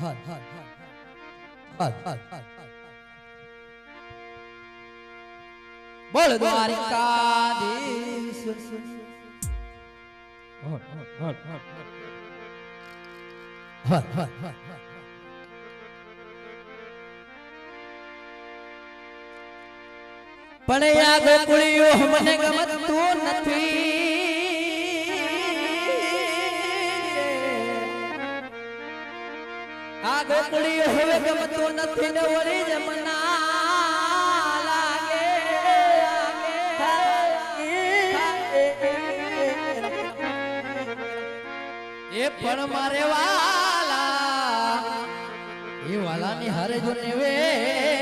હર હર હર હર હર બોલ દ્વારિકાધીશ હર. હર હર. પણ આ ગોકુળીઓ મને ગમતું નથી. ગોકુળીઓ હવે ગમતું નથી ને વળી જમના એ પણ મારે વાલા, એ વાલાની હારે જો નેવે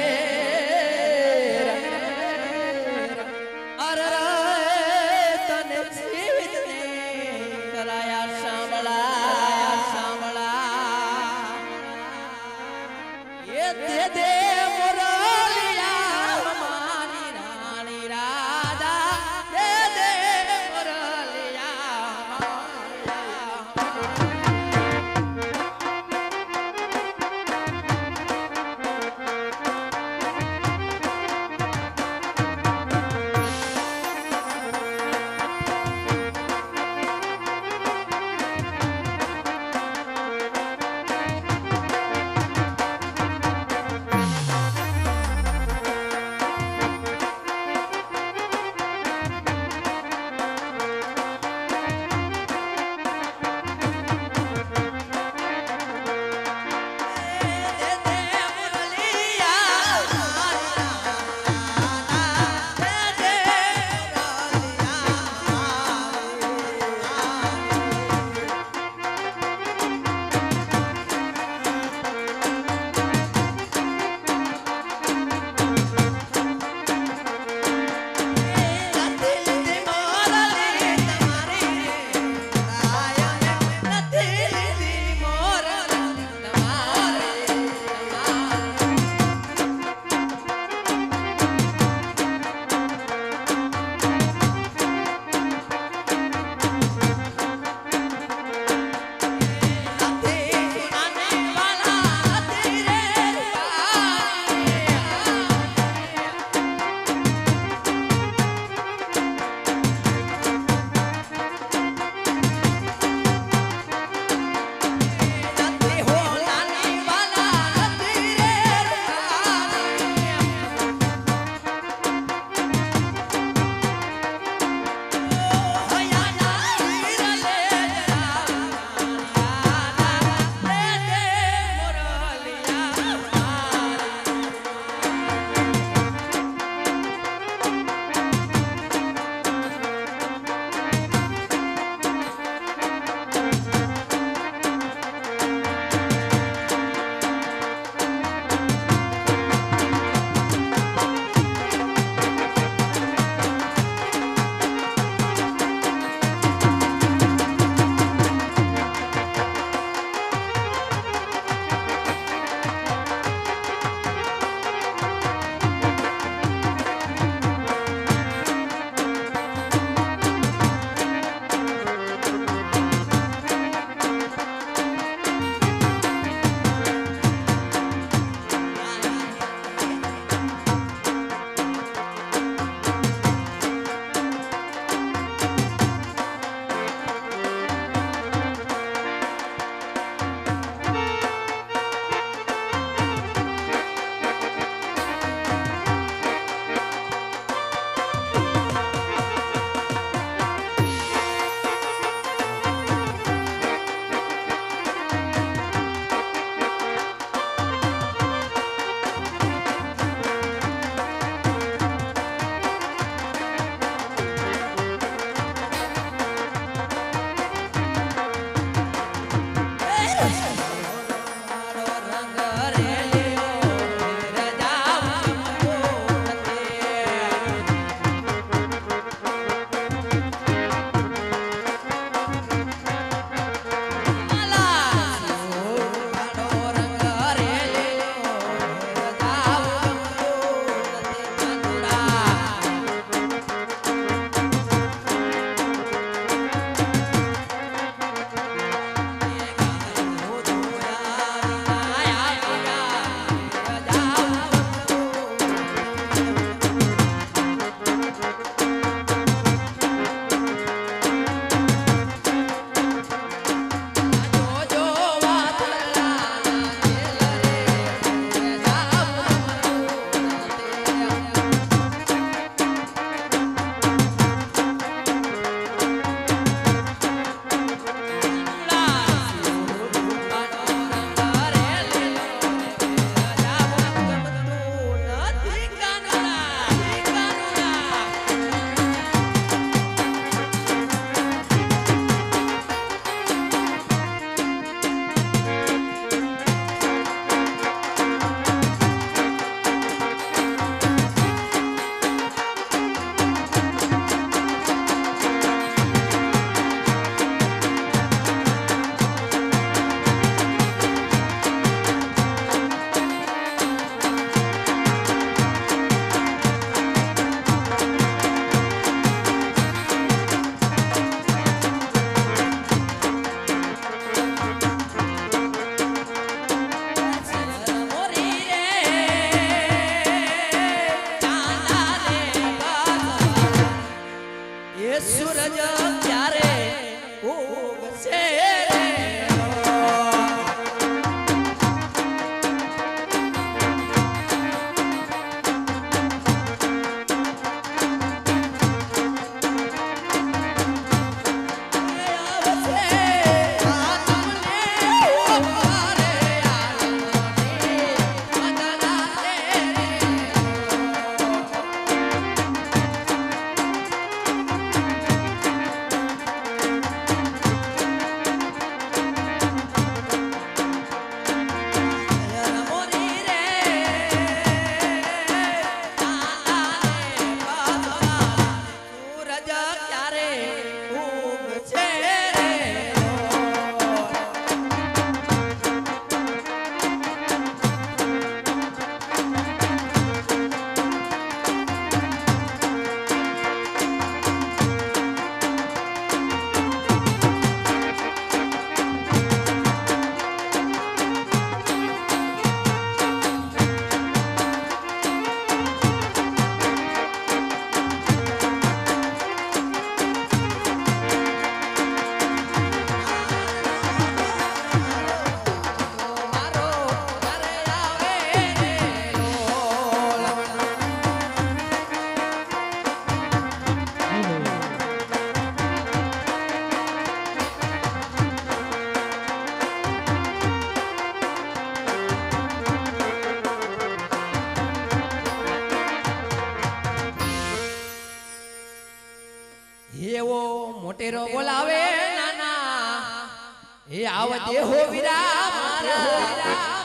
મોટેરો બોલાવે નાના. એ આવજે હો વિરા મારા.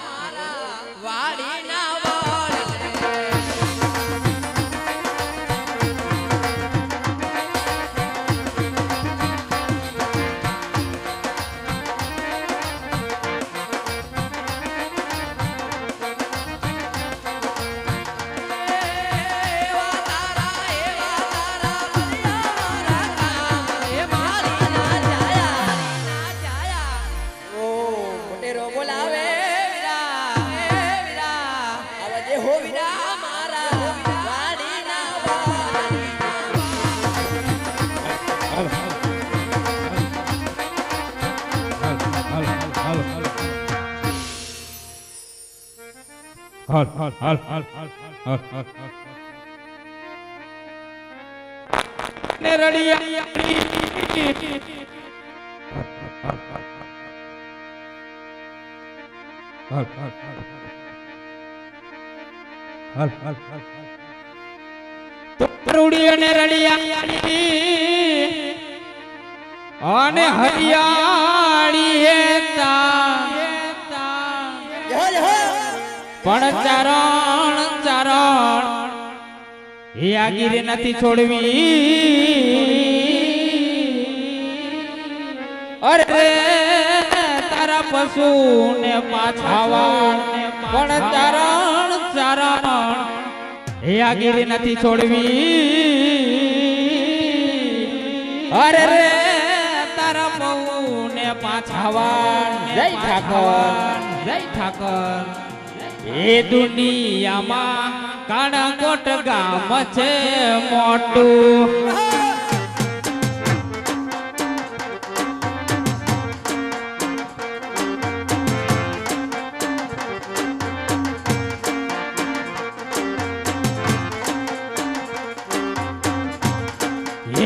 હર હર હર હર હર હર ને રડિયા હર હર હર હર હર તરુડી અને રડિયાળી હરિયાળી પણ ચારણ ચારણ એ ગીરે નથી છોડવી. અરે તારા પશુ ને પાછાવા પણ ચારણ ચારણ એ ગીરે નથી છોડવી. અરે રે, તારા પૌ ને પાછાવા જય ઠાકર જય ઠાકર. એ દુનિયામાં કાણાકોટ ગામ છે મોટું.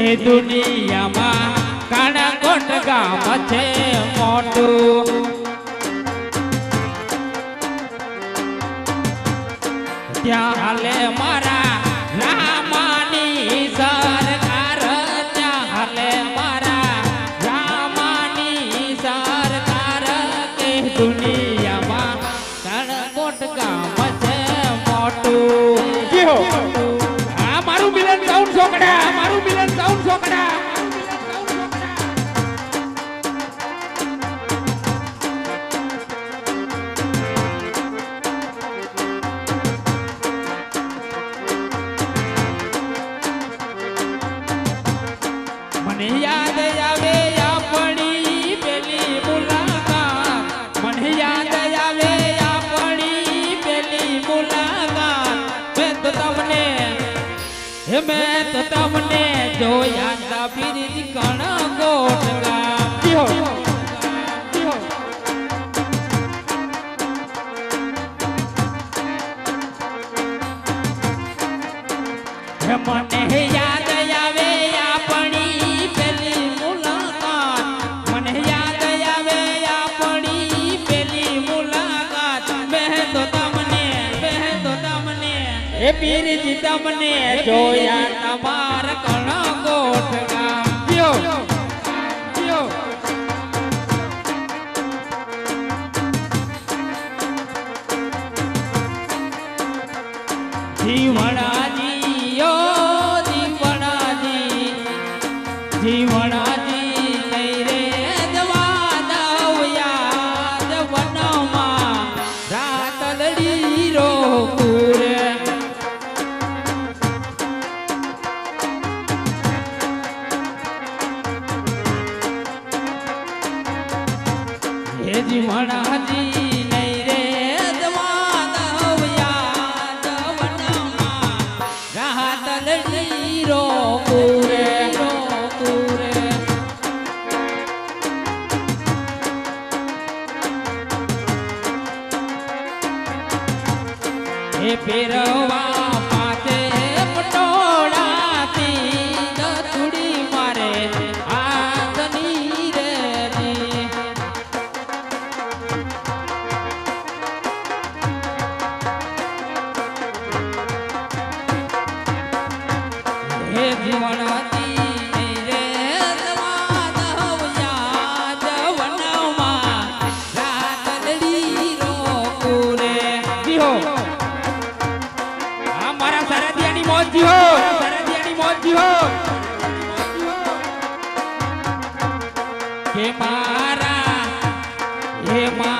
એ દુનિયામાં કાણાકોટ ગામ છે મોટું. 뛰어. 뛰어. મેં તો તમને જોયા બીરી કણ ગોટલા વીરજી તમને જોયા તમાર કળ હે મારા હે મારા